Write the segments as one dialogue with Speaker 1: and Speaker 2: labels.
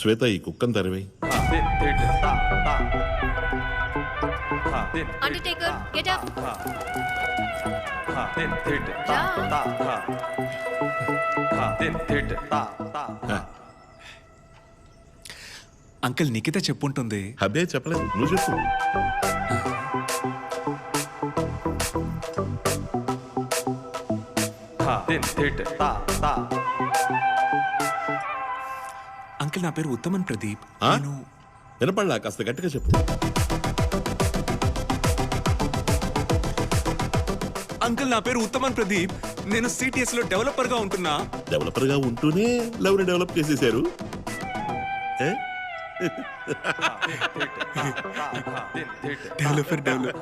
Speaker 1: శ్వేత ఈ కుక్కను తరివేయి
Speaker 2: undertaker get up
Speaker 3: uncle Nikhitha చెప్పుంటుంది.
Speaker 1: అదే చెప్పలేదు. నువ్వు చెప్పు.
Speaker 3: అంకుల్ నా పేరు ఉత్తమన్ ప్రదీప్.
Speaker 1: ఆ?
Speaker 3: నేను
Speaker 1: వినపడలా? కాస్త గట్టిగా చెప్పు.
Speaker 3: అంకుల్ నా పేరు ఉత్తమన్ ప్రదీప్. నేను సిటిఎస్లో డెవలపర్గా ఉంటున్నా.
Speaker 1: డెవలపర్గా ఉంటూనే లవ్ని డెవలప్ చేసేసారు ఏ?
Speaker 3: Developer develop.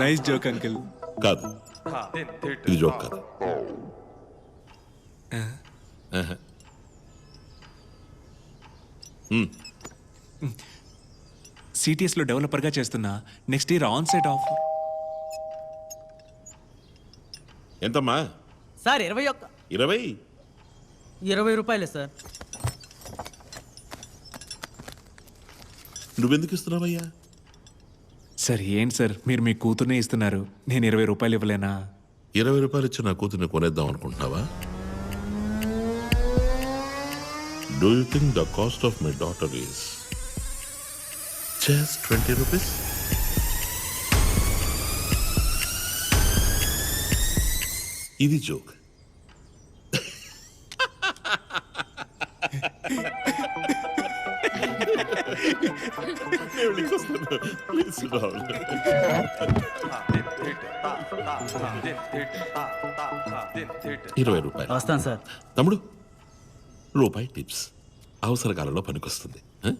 Speaker 3: Nice joke uncle.
Speaker 1: కాదు. ఇది జోక్ కాదు. ఆహా. ఉమ్,
Speaker 3: సిటిఎస్లో డెవలపర్గా చేస్తున్నా next year on site offer
Speaker 1: ఎంతమ్మా?
Speaker 4: సార్ ఇరవై ఒక్క.
Speaker 1: ఇరవై?
Speaker 4: ఇరవై రూపాయలే సార్.
Speaker 1: నువ్వెందుకు ఇస్తున్నావయ్యా?
Speaker 3: సార్ ఏంటి సార్? మీరు మీ కూతుర్నే ఇస్తున్నారు. నేను ఇరవై రూపాయలు ఇవ్వలేనా?
Speaker 1: ఇరవై రూపాయలు ఇచ్చి నా కూతుర్ని కొనేద్దాం అనుకుంటున్నావా? Do you think the cost of my daughter is just twenty rupees ఇది జోక్ ఇరవై రూపాయలు.
Speaker 4: వస్తాను సార్.
Speaker 1: తమ్ముడు రూపాయి టిప్స్ అవసర కాలంలో పనికొస్తుంది ఆ?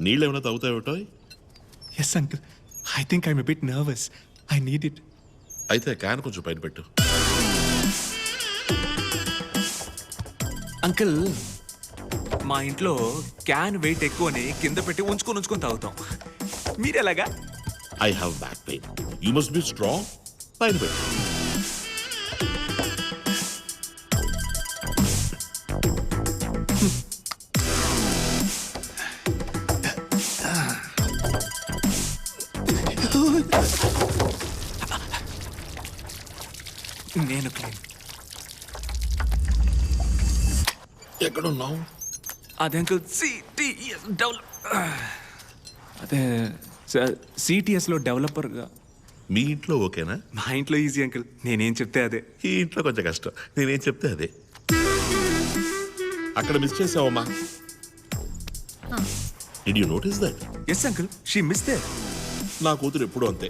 Speaker 1: నీళ్ళేమైనా తాగుతావేటో
Speaker 3: yes uncle I think I'm bit nervous I need it
Speaker 1: అయితే క్యాన్ కొంచెం పైన పెట్టు.
Speaker 3: అంకుల్ మా ఇంట్లో క్యాన్ వెయిట్ ఎక్కువని కింద పెట్టి ఉంచుకొని ఉంచుకొని తాగుతాం. మీరు ఎలాగా
Speaker 1: I have back pain you must be strong పైన పెట్టు.
Speaker 3: నేను క్లీన్
Speaker 1: ఎక్కడున్నావు?
Speaker 3: అదే అంకుల్ సిటిఎస్ డెవలప్ అదే సిటిఎస్లో డెవలపర్గా.
Speaker 1: మీ ఇంట్లో ఓకేనా?
Speaker 3: మా ఇంట్లో ఈజీ అంకుల్ నేనేం చెప్తే అదే.
Speaker 1: ఈ ఇంట్లో కొంచెం కష్టం నేనేం చెప్తే అదే. అక్కడ miss చేసావమ్మా. Did you notice that
Speaker 3: yes uncle she miss they
Speaker 1: నా కూతురు ఎప్పుడూ అంతే.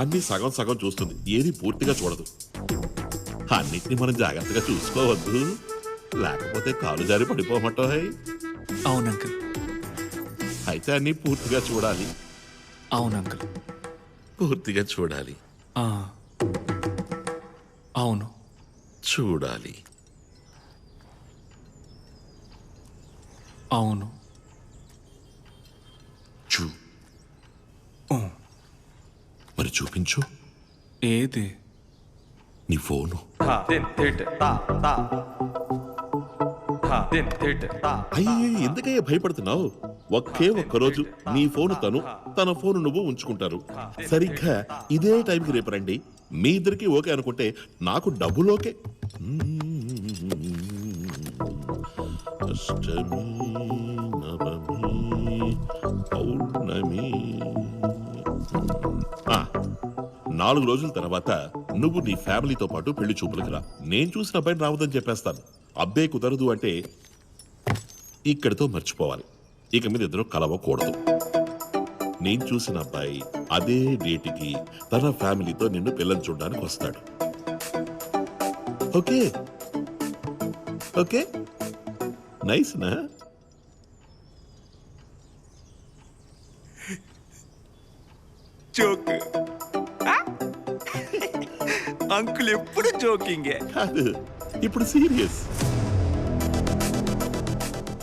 Speaker 1: అన్ని సగం సగం చూస్తుంది ఏది పూర్తిగా చూడదు. అన్నిటిని మనం జాగ్రత్తగా చూసుకోవద్దు. లేకపోతే కాలు జారి పడిపోమంటాయి
Speaker 3: అవును అంకుల్.
Speaker 1: అయితే అన్ని పూర్తిగా చూడాలి.
Speaker 3: అవును అంకుల్.
Speaker 1: పూర్తిగా చూడాలి.
Speaker 3: ఆ. అవును.
Speaker 1: చూడాలి.
Speaker 3: అవును.
Speaker 1: చూ. మరి చూపించు.
Speaker 3: ఏది?
Speaker 1: నీ ఫోను. అయ్యో ఎందుకయ్యా భయపడుతున్నావు? ఒకే ఒక్క రోజు నీ ఫోను తను తన ఫోను నువ్వు ఉంచుకుంటారు. సరిగ్గా ఇదే టైంకి రేపు రండి. మీ ఇద్దరికి ఓకే అనుకుంటే నాకు డబ్బులు ఓకే. అష్టమి నవమి పౌర్ణమి. ఆ, నాలుగు రోజుల తర్వాత నువ్వు నీ ఫ్యామిలీతో పాటు పెళ్ళి చూపులకు రా నేను చూసిన అబ్బాయిని రావద్దని చెప్పేస్తాను. అబ్బే కుదరదు అంటే ఇక్కడితో మర్చిపోవాలి. ఇక మీద ఇద్దరు కలవకూడదు. నేను చూసిన అబ్బాయి అదే డేట్కి తన ఫ్యామిలీతో నిన్ను పిల్లలు చూడడానికి వస్తాడు. ఓకే? ఓకే? నైస్
Speaker 3: అంకుల్ ఎప్పుడు జోకింగే?
Speaker 1: కాదు ఇప్పుడు సీరియస్.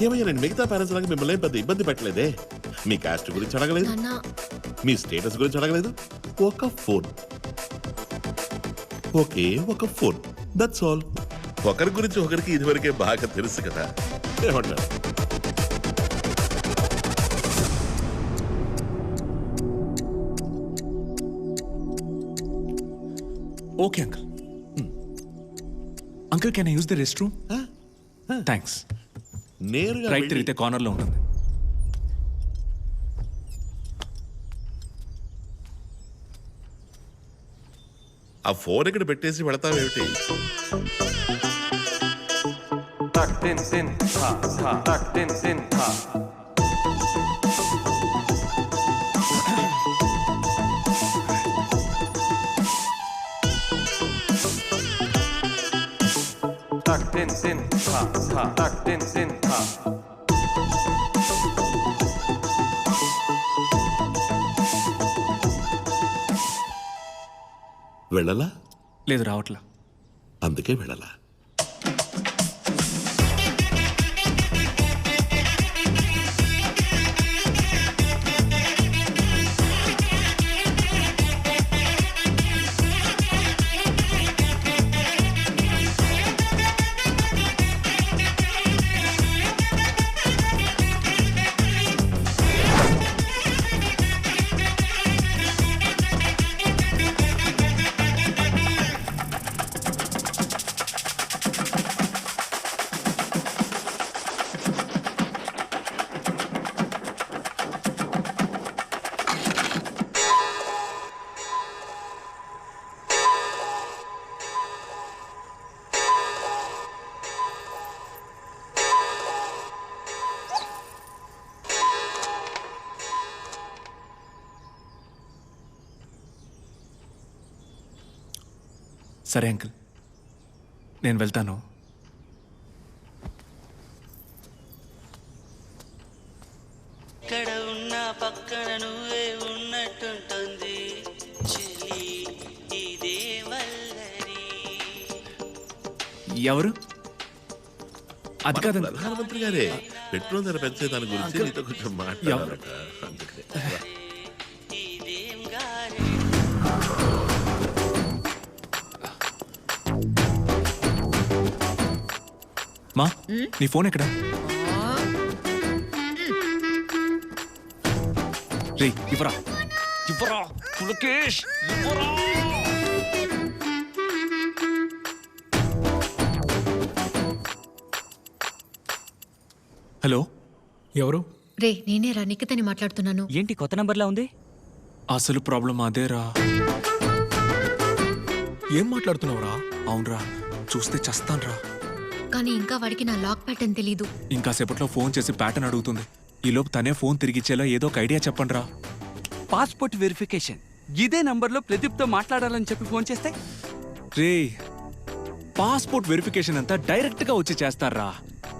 Speaker 1: ఏమయ్యా నేను మిగతా పేరెంట్స్ లాగా మిమ్మల్ని ఏం పెద్ద ఇబ్బంది పెట్టలేదే? మీ కాస్ట్ గురించి అడగలేదు?
Speaker 2: నాన్న.
Speaker 1: మీ స్టేటస్ గురించి అడగలేదు? ఒక ఫోన్ ఓకే ఒక ఫోన్ దట్స్ ఆల్ ఒకరి గురించి ఒకరికి ఇదివరకే బాగా తెలుసు కదా. ఏమంటారు?
Speaker 3: Okay uncle uncle can I use the rest room thanks
Speaker 1: నేరుగా
Speaker 3: రైట్
Speaker 1: వెళ్ళి-
Speaker 3: తిరిగితే కార్నర్లో ఉంటుంది.
Speaker 1: ఆ ఫోన్ ఇక్కడ పెట్టేసి వెళతావేమిటి?
Speaker 2: Tak din din ta ta tak din din ta ta ta tak din din ta
Speaker 1: వెళ్ళలా?
Speaker 3: లేదు రావట్లా.
Speaker 1: అందుకే వెళ్ళలా?
Speaker 3: సరే అంకుల్. నేను వెళ్తాను.
Speaker 5: ఎక్కడ ఉన్నా పక్కన నువ్వే ఉన్నట్టుంటుంది. చెలి ఇదే వల్లరి
Speaker 3: ఎవరు? అది కాదు
Speaker 1: ప్రధానమంత్రి గారే. పెట్రోల్ ధర పెంచే దాని గురించి నీతో కొంచెం మాట్లాడాలట. అందుకే
Speaker 3: మా నీ ఫోన్ ఎక్కడ? రే ఇవ్వరా. ఇవ్వరా పులకేష్ ఇవ్వరా. హలో?
Speaker 6: ఎవరు?
Speaker 7: రే నేనే రా నిఖితని మాట్లాడుతున్నాను.
Speaker 8: ఏంటి కొత్త నంబర్లా ఉంది?
Speaker 3: అసలు ప్రాబ్లం అదేరా.
Speaker 6: ఏం మాట్లాడుతున్నావురా?
Speaker 3: అవునరా చూస్తే చస్తాన్రా.
Speaker 7: కానీ ఇంకా వాడికి నా లాక్ ప్యాటర్న్ తెలీదు.
Speaker 3: ఇంకా సేపట్లో ఫోన్ చేసి ప్యాటర్న్ అడుగుతుంది. ఈలోపు తనే ఫోన్ తిరిగిచ్చేలా ఏదో ఒక ఐడియా చెప్పండి రా
Speaker 8: పాస్పోర్ట్ వెరిఫికేషన్. ఇదే నంబర్లో ప్రదీప్తో మాట్లాడాలని చెప్పి ఫోన్ చేస్తే?
Speaker 3: రే పాస్పోర్ట్ వెరిఫికేషన్ అంతా డైరెక్ట్గా వచ్చి చేస్తారా?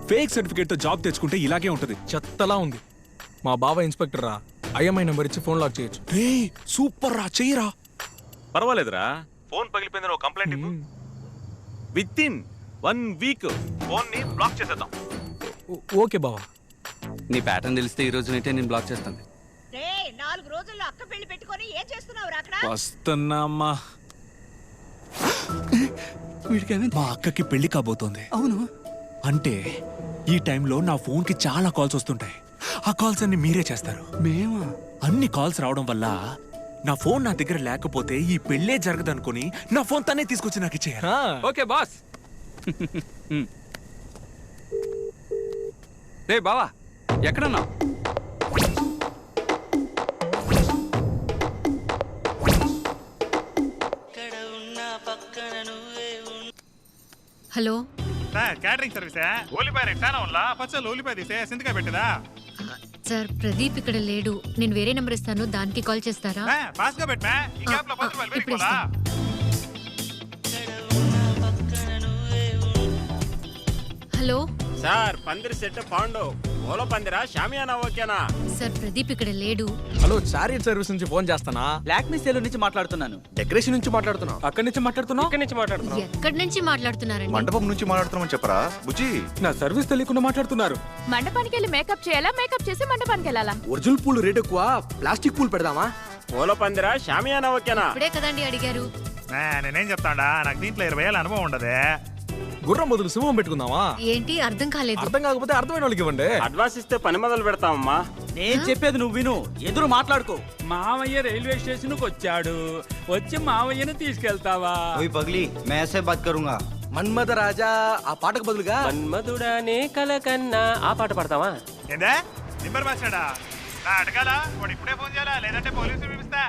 Speaker 3: ఫేక్ సర్టిఫికేట్తో జాబ్ తెచ్చుకుంటే ఇలాగే ఉంటది.
Speaker 6: చెత్తలా ఉంది. మా బావ ఇన్స్పెక్టర్ రా. ఐఎంఐ నెంబర్ ఇచ్చి ఫోన్ లాక్ చేయొచ్చు.
Speaker 3: రే సూపర్ రా చెయ్యరా.
Speaker 9: పర్వాలేదురా. ఫోన్ పగిలిపోయిందని ఒక కంప్లైంట్ ఇవ్వు. విత్ ఇన్ వన్ వీక్ ఫోన్ని బ్లాక్ చేసేద్దాం.
Speaker 6: ఓకే బావ.
Speaker 8: నీ ప్యాటర్న్ తెలిస్తే ఈ రోజునైతే నేను బ్లాక్ చేస్తాను.
Speaker 10: రే నాలుగు రోజుల్లో అక్క పెళ్ళి పెట్టుకొని ఏం చేస్తున్నావు అక్కడ?
Speaker 3: వస్తున్నామ్మా మా అక్కకి పెళ్ళి కాబోతోంది.
Speaker 8: అవును.
Speaker 3: అంటే ఈ టైంలో నా ఫోన్కి చాలా కాల్స్ వస్తుంటాయి. ఆ కాల్స్ అన్ని మీరే చేస్తారు.
Speaker 8: మేమా?
Speaker 3: అన్ని కాల్స్ రావడం వల్ల నా ఫోన్ నా దగ్గర లేకపోతే ఈ పెళ్ళే జరగదనుకొని నా ఫోన్ తనే తీసుకొచ్చి నాకు ఇచ్చేయాలి.
Speaker 8: Okay boss. రే బావా ఎక్కడున్నావు?
Speaker 5: ఎక్కడ ఉన్నా పక్కన నువ్వే ఉన్న
Speaker 7: హలో?
Speaker 9: క్యాటరింగ్ సర్వీస్ ఉల్లిపాయ రేట్ చాలా ఉల్లా పచ్చళ్ళు ఉల్లిపాయ తీసే సింతకాయ పెట్టదా?
Speaker 7: సార్ ప్రదీప్ ఇక్కడ లేడు. నేను వేరే నెంబర్ ఇస్తాను దానికి కాల్ చేస్తారా?
Speaker 9: ఫాస్ట్గా పెట్టా ఈ గ్యాప్లో పది రూపాయలు
Speaker 7: ఇప్పుడు హలో.
Speaker 9: సార్ పందిరి సెట్ పాండు. ఓలో పందిరా షామియానా ఓకేనా?
Speaker 7: సార్ ప్రదీప్ ఇక్కడ లేడు.
Speaker 6: హలో చారియట్ సర్వీస్ నుంచి ఫోన్ చేస్తానా?
Speaker 8: లాక్మీ సేల్ నుంచి మాట్లాడుతున్నాను.
Speaker 6: డెకరేషన్ నుంచి మాట్లాడుతున్నా
Speaker 3: అక్కడి నుంచి మాట్లాడుతున్నావు?
Speaker 9: ఇక్కడి నుంచి మాట్లాడుతున్నాం
Speaker 7: ఎక్కడి నుంచి మాట్లాడుతున్నారండి?
Speaker 11: మండపం నుంచి మాట్లాడుతున్నామని చెప్పరా? బుజ్జి?
Speaker 3: నా సర్వీస్ తెలియకుండా మాట్లాడుతున్నారు.
Speaker 10: మండపానికి వెళ్ళి మేకప్ చేయాలా? మేకప్ చేసి మండపానికి వెళ్ళాలా?
Speaker 6: ఒరిజినల్ పూల్ రేట్ ఎక్కువ ప్లాస్టిక్ పూల్ పెడదామా?
Speaker 9: ఓలో పందిరా షామియానా ఓకేనా?
Speaker 7: ఇప్పుడే కదండి అడిగారు.
Speaker 9: నేనేం చెప్తాడా? నాకు దీంట్లో ఇరవై ఏళ్ళ అనుభవం ఉండదే.
Speaker 6: గుర్రం బదులు సింహం పెట్టుకుందామా?
Speaker 7: ఏంటి? అర్థం కాలేదు.
Speaker 6: అర్థం కాకపోతే అర్థమైన వాళ్ళకి ఇవ్వండి.
Speaker 2: అడ్వాన్స్ ఇస్తే పని మొదలు పెడతామమ్మా
Speaker 12: నేను చెప్పేది నువ్వు విను. ఎదురు మాట్లాడుకో.
Speaker 13: మావయ్య రైల్వే స్టేషన్కు వచ్చాడు. వచ్చి మావయ్యను తీసుకెళ్తావా?
Speaker 12: పగలి మేసే బాత్ కరుంగా.
Speaker 6: మన్మథ రాజా ఆ పాటకు బదులుగా?
Speaker 2: మన్మధుడానే కల కన్నా. ఆ పాట పడతావా?
Speaker 9: ఏందా? నెంబర్ మార్చాడా నా అడగాల? వాడు ఇప్పుడే ఫోన్ చేయాలా? లేదంటే పోలీసులు పిలుస్తా.